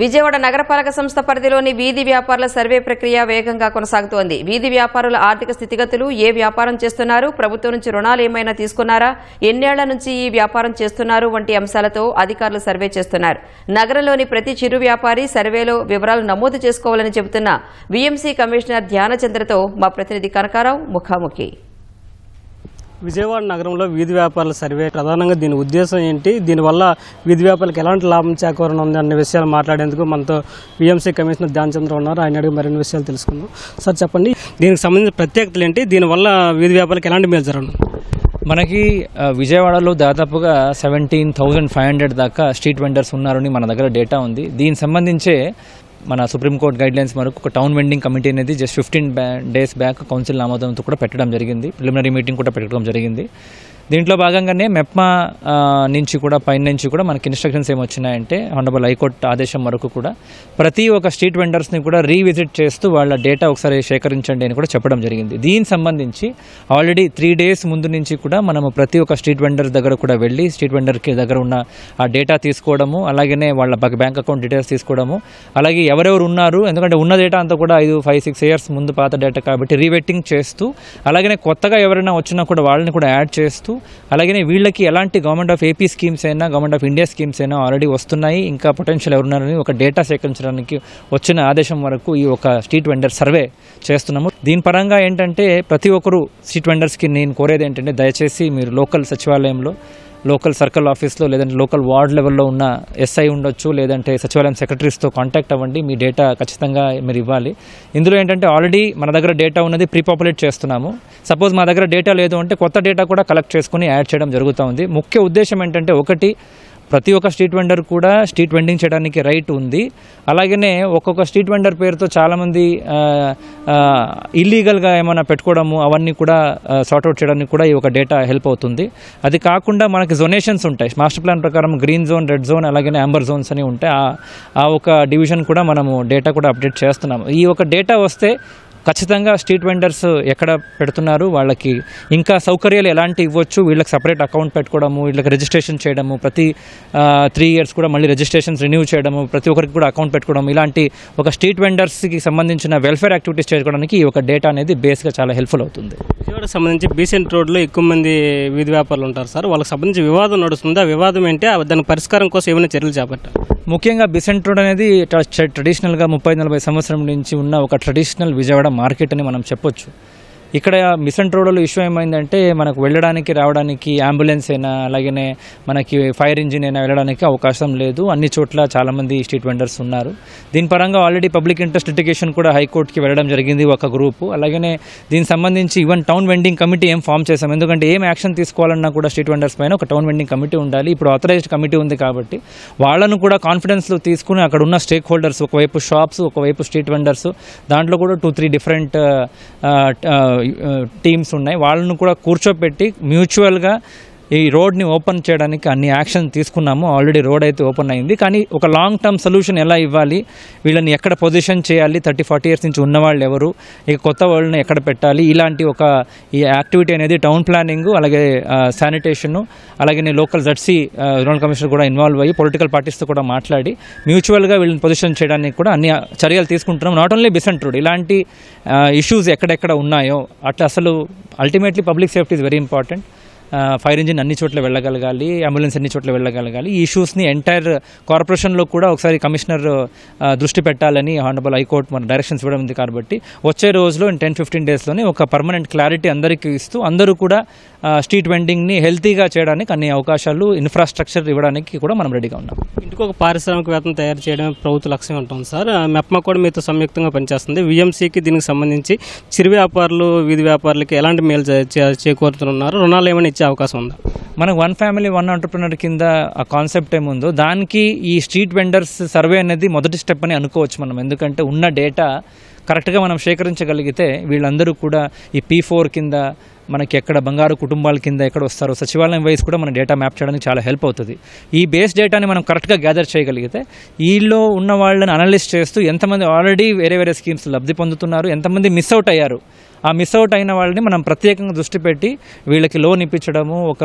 విజయవాడ నగరపాలక సంస్థ పరిధిలోని వీధి వ్యాపారుల సర్వే ప్రక్రియ వేగంగా కొనసాగుతోంది. వీధి వ్యాపారుల ఆర్థిక స్థితిగతులు ఏ వ్యాపారం చేస్తున్నారు ప్రభుత్వం నుంచి రుణాలు ఏమైనా తీసుకున్నారా ఎన్నేళ్ళ నుంచి ఈ వ్యాపారం చేస్తున్నారు వంటి అంశాలతో అధికారులు సర్వే చేస్తున్నారు. నగరంలోని ప్రతి చిరు వ్యాపారి సర్వేలో వివరాలు నమోదు చేసుకోవాలని చెబుతున్న వీఎంసీ కమిషనర్ ధ్యానచంద్రతో మా ప్రతినిధి కనకారావు ముఖాముఖి. విజయవాడ నగరంలో వీధి వ్యాపారుల సర్వే ప్రధానంగా దీని ఉద్దేశం ఏంటి? దీనివల్ల వీధి వ్యాపారులకు ఎలాంటి లాభం చేకూరణ ఉంది అనే విషయాలు మాట్లాడేందుకు మనతో విఎంసీ కమిషనర్ ధ్యాన్ చంద్ర ఉన్నారు. ఆయన అడిగి మరిన్ని విషయాలు తెలుసుకుందాం. సార్ చెప్పండి. దీనికి సంబంధించిన ప్రత్యేకతలు ఏంటి? దీనివల్ల వీధి వ్యాపారులకు ఎలాంటి మేలు జరగను మనకి విజయవాడలో దాదాపుగా సెవెంటీన్ థౌజండ్ ఫైవ్ హండ్రెడ్ దాకా స్ట్రీట్ వెండర్స్ ఉన్నారని మన దగ్గర డేటా ఉంది. దీనికి సంబంధించే మన సుప్రీంకోర్టు గైడ్ లైన్స్ వరకు ఒక టౌన్ వెండింగ్ కమిటీ అనేది just fifteen days back council ఆమోదంతో కూడా పెట్టడం జరిగింది. ప్రిలిమినరీ మీటింగ్ కూడా పెట్టడం జరిగింది. దీంట్లో భాగంగానే మెప్మా నుంచి కూడా పైన నుంచి కూడా మనకి ఇన్స్ట్రక్షన్స్ ఏమొచ్చినాయంటే ఆనరబుల్ హైకోర్టు ఆదేశం వరకు కూడా ప్రతి ఒక్క స్ట్రీట్ వెండర్స్ని కూడా రీవిజిట్ చేస్తూ వాళ్ళ డేటా ఒకసారి సేకరించండి అని కూడా చెప్పడం జరిగింది. దీనికి సంబంధించి ఆల్రెడీ త్రీ డేస్ ముందు నుంచి కూడా మనము ప్రతి ఒక్క స్ట్రీట్ వెండర్ దగ్గర కూడా వెళ్ళి స్ట్రీట్ వెండర్కి దగ్గర ఉన్న ఆ డేటా తీసుకోవడము అలాగనే వాళ్ళ బ్యాంక్ అకౌంట్ డీటెయిల్స్ తీసుకోవడము అలాగే ఎవరెవరు ఉన్నారు ఎందుకంటే ఉన్న డేటా అంతా కూడా ఐదు ఫైవ్ సిక్స్ ఇయర్స్ ముందు పాత డేటా కాబట్టి రీవెట్టింగ్ చేస్తూ అలాగనే కొత్తగా ఎవరైనా వచ్చినా కూడా వాళ్ళని కూడా యాడ్ చేస్తూ అలాగనే వీళ్ళకి ఎలాంటి గవర్నమెంట్ ఆఫ్ ఏపీ స్కీమ్స్ అయినా గవర్నమెంట్ ఆఫ్ ఇండియా స్కీమ్స్ అయినా ఆల్రెడీ వస్తున్నాయి. ఇంకా పొటెన్షియల్ ఎవరున్నారని ఒక డేటా సేకరించడానికి వచ్చిన ఆదేశం వరకు ఈ ఒక స్ట్రీట్ వెండర్ సర్వే చేస్తున్నాము. దీని పరంగా ఏంటంటే ప్రతి ఒక్కరు స్ట్రీట్ వెండర్స్కి నేను కోరేది ఏంటంటే దయచేసి మీరు లోకల్ సచివాలయంలో లోకల్ సర్కిల్ ఆఫీస్లో లేదంటే లోకల్ వార్డ్ లెవెల్లో ఉన్న ఎస్ఐ ఉండొచ్చు లేదంటే సచివాలయం సెక్రటరీస్తో కాంటాక్ట్ అవ్వండి. మీ డేటా ఖచ్చితంగా మీరు ఇవ్వాలి. ఇందులో ఏంటంటే ఆల్రెడీ మన దగ్గర డేటా ఉన్నది ప్రీపాపులేట్ చేస్తున్నాము. సపోజ్ మా దగ్గర డేటా లేదు అంటే కొత్త డేటా కూడా కలెక్ట్ చేసుకుని యాడ్ చేయడం జరుగుతూ ఉంది. ముఖ్య ఉద్దేశం ఏంటంటే ఒకటి ప్రతి ఒక్క స్ట్రీట్ వెండర్ కూడా స్ట్రీట్ వెండింగ్ చేయడానికి రైట్ ఉంది. అలాగనే ఒక్కొక్క స్ట్రీట్ వెండర్ పేరుతో చాలామంది ఇల్లీగల్గా ఏమైనా పెట్టుకోవడము అవన్నీ కూడా సార్ట్అవుట్ చేయడానికి కూడా ఈ ఒక డేటా హెల్ప్ అవుతుంది. అది కాకుండా మనకి జొనేషన్స్ ఉంటాయి. మాస్టర్ ప్లాన్ ప్రకారం గ్రీన్ జోన్ రెడ్ జోన్ అలాగనే అంబర్ జోన్స్ అని ఉంటాయి. ఆ- ఆ ఒక డివిజన్ కూడా మనము డేటా కూడా అప్డేట్ చేస్తున్నాము. ఈ ఒక డేటా వస్తే ఖచ్చితంగా స్ట్రీట్ వెండర్స్ ఎక్కడ పెడుతున్నారు? వాళ్ళకి ఇంకా సౌకర్యాలు ఎలాంటి ఇవ్వచ్చు? వీళ్ళకి సపరేట్ అకౌంట్ పెట్టుకోవడము వీళ్ళకి రిజిస్ట్రేషన్ చేయడము ప్రతి త్రీ ఇయర్స్ కూడా మళ్ళీ రిజిస్ట్రేషన్స్ రిన్యూ చేయడము ప్రతి ఒక్కరికి కూడా అకౌంట్ పెట్టుకోవడం ఇలాంటి ఒక స్ట్రీట్ వెండర్స్కి సంబంధించిన వెల్ఫేర్ యాక్టివిటీస్ చేసుకోవడానికి ఈ ఒక డేటా అనేది బేస్గా చాలా హెల్ప్ఫుల్ అవుతుంది. విజయవాడకు సంబంధించి బీసెంట్ రోడ్లో ఎక్కువ మంది వీధి వ్యాపారులు ఉంటారు సార్. వాళ్ళకి సంబంధించి వివాదం నడుస్తుంది? ఆ వివాదం ఏంటి? దాని పరిష్కారం కోసం ఏమైనా చర్యలు చేపట్టారు? ముఖ్యంగా బిసెంట్ రోడ్ అనేది ట్రెడిషనల్గా ముప్పై నలభై సంవత్సరం నుంచి ఉన్న ఒక ట్రెడిషనల్ విజయవాడ మార్కెట్ అని మనం చెప్పొచ్చు. ఇక్కడ మిషన్ రోడ్లో ఇష్యూ ఏమైందంటే మనకు వెళ్ళడానికి రావడానికి అంబులెన్స్ అయినా అలాగనే మనకి ఫైర్ ఇంజిన్ అయినా వెళ్ళడానికి అవకాశం లేదు. అన్ని చోట్ల చాలామంది స్ట్రీట్ వెండర్స్ ఉన్నారు. దీని పరంగా ఆల్రెడీ పబ్లిక్ ఇంట్రెస్ట్ లిటిగేషన్ కూడా హైకోర్టుకి వెళ్ళడం జరిగింది ఒక గ్రూపు. అలాగనే దీనికి సంబంధించి ఈవెన్ టౌన్ వెండింగ్ కమిటీ ఏం ఫామ్ చేశాం ఎందుకంటే ఏం యాక్షన్ తీసుకోవాలన్నా కూడా స్ట్రీట్ వెండర్స్ పైన ఒక టౌన్ వెండింగ్ కమిటీ ఉండాలి. ఇప్పుడు ఆథరైజ్డ్ కమిటీ ఉంది కాబట్టి వాళ్ళను కూడా కాన్ఫిడెన్స్లో తీసుకుని అక్కడ ఉన్న స్టేక్ హోల్డర్స్ ఒకవైపు షాప్స్ ఒకవైపు స్ట్రీట్ వెండర్స్ దాంట్లో కూడా టూ త్రీ డిఫరెంట్ టీమ్స్ ఉన్నాయి. వాళ్ళను కూడా కూర్చోపెట్టి మ్యూచువల్గా ఈ రోడ్ని ఓపెన్ చేయడానికి అన్ని యాక్షన్ తీసుకున్నాము. ఆల్రెడీ రోడ్ అయితే ఓపెన్ అయింది. కానీ ఒక లాంగ్ టర్మ్ సొల్యూషన్ ఎలా ఇవ్వాలి? వీళ్ళని ఎక్కడ పొజిషన్ చేయాలి? థర్టీ ఫార్టీ ఇయర్స్ నుంచి ఉన్నవాళ్ళు ఎవరు? ఇక కొత్త వాళ్ళని ఎక్కడ పెట్టాలి? ఇలాంటి ఒక ఈ యాక్టివిటీ అనేది టౌన్ ప్లానింగ్ అలాగే శానిటేషన్ అలాగే లోకల్ జడ్సీ రూరల్ కమిషనర్ కూడా ఇన్వాల్వ్ అయ్యి పొలిటికల్ పార్టీస్తో కూడా మాట్లాడి మ్యూచువల్గా వీళ్ళని పొజిషన్ చేయడానికి కూడా అన్ని చర్యలు తీసుకుంటున్నాం. నాట్ ఓన్లీ బిసెంట్ రోడ్ ఇలాంటి ఇష్యూస్ ఎక్కడెక్కడ ఉన్నాయో అట్లా అసలు ultimately public safety is very important fire engine అన్ని చోట్ల వెళ్ళగలగాలి అంబులెన్స్ అన్ని చోట్ల వెళ్ళగలగాలి. ఈ ఇష్యూస్ని ఎంటైర్ కార్పొరేషన్లో కూడా ఒకసారి కమిషనర్ దృష్టి పెట్టాలని హానరబుల్ హైకోర్టు మన డైరెక్షన్స్ ఇవ్వడం ఉంది కాబట్టి వచ్చే రోజులో టెన్ ఫిఫ్టీన్ డేస్లోనే ఒక పర్మనెంట్ క్లారిటీ అందరికీ ఇస్తూ అందరూ కూడా స్ట్రీట్ వెండింగ్ని హెల్తీగా చేయడానికి అన్ని అవకాశాలు ఇన్ఫ్రాస్ట్రక్చర్ ఇవ్వడానికి కూడా మనం రెడీగా ఉన్నాం. ఇంటికి ఒక పారిశ్రామికవేత్తను తయారు చేయడం ప్రభుత్వ లక్ష్యం ఉంటుంది సార్. ఆ మెప్మా కూడా మీతో సంయుక్తంగా పనిచేస్తుంది. విఎంసీకి దీనికి సంబంధించి చిరు వ్యాపారులు వీధి వ్యాపారులకి ఎలాంటి మేలు చేకూరుతున్నారు? రుణాలు ఏమైనా ఇచ్చే అవకాశం ఉందా. మనకు వన్ ఫ్యామిలీ వన్ ఆంటర్ప్రినర్ కింద ఆ కాన్సెప్ట్ ఏముందో దానికి ఈ స్ట్రీట్ వెండర్స్ సర్వే అనేది మొదటి స్టెప్ అని అనుకోవచ్చు మనం. ఎందుకంటే ఉన్న డేటా కరెక్ట్గా మనం సేకరించగలిగితే వీళ్ళందరూ కూడా ఈ పీ ఫోర్ కింద మనకి ఎక్కడ బంగారు కుటుంబాల కింద ఎక్కడ వస్తారో సచివాలయం వైస్ కూడా మన డేటా మ్యాప్ చేయడానికి చాలా హెల్ప్ అవుతుంది. ఈ బేస్ డేటాని మనం కరెక్ట్గా గ్యాదర్ చేయగలిగితే వీళ్ళు ఉన్న వాళ్ళని అనలిస్ట్ చేస్తూ ఎంతమంది ఆల్రెడీ వేరే వేరే స్కీమ్స్ లబ్ధి పొందుతున్నారు ఎంతమంది మిస్ అవుట్ అయ్యారు ఆ మిస్ అవుట్ అయిన వాళ్ళని మనం ప్రత్యేకంగా దృష్టి పెట్టి వీళ్ళకి లోన్ ఇప్పించడము ఒక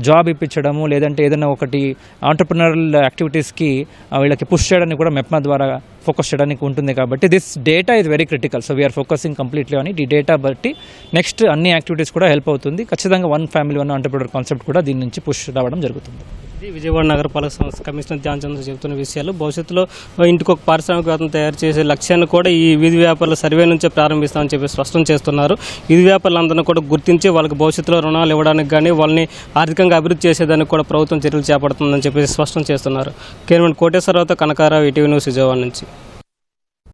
జాబ్ ఇప్పించడము లేదంటే ఏదైనా ఒకటి ఆంటర్ప్రినరల్ యాక్టివిటీస్కి వీళ్ళకి పుష్ చేయడానికి కూడా మెప్మా ద్వారా ఫోకస్ చేయడానికి ఉంటుంది కాబట్టి this data is very critical so we are focusing completely అని ఈ డేటా బట్టి నెక్స్ట్ అన్ని యాక్టివిటీస్ కూడా హెల్ప్ అవుతుంది. ఖచ్చితంగా one family one entrepreneur concept కూడా దీని నుంచి పుష్ రావడం జరుగుతుంది. ఇది విజయవాడ నగరపాలక సంస్థ కమిషనర్ ధ్యానచంద్ర చెబుతున్న విషయాలు. భవిష్యత్తులో ఇంటికి ఒక పారిశ్రామికవేత్తను తయారు చేసే లక్ష్యాన్ని కూడా ఈ వీధి వ్యాపారుల సర్వే నుంచే ప్రారంభిస్తామని చెప్పి స్పష్టం చేస్తున్నారు. వీధి వ్యాపారులందరినీ కూడా గుర్తించి వాళ్ళకి భవిష్యత్తులో రుణాలు ఇవ్వడానికి కానీ వాళ్ళని ఆర్థికంగా అభివృద్ధి చేసేదానికి కూడా ప్రభుత్వం చర్యలు చేపడుతుందని చెప్పి స్పష్టం చేస్తున్నారు. కేవలం కోటేశ్వరరావుతో కనకారావు ఈటీవీ న్యూస్ విజయవాడ నుంచి.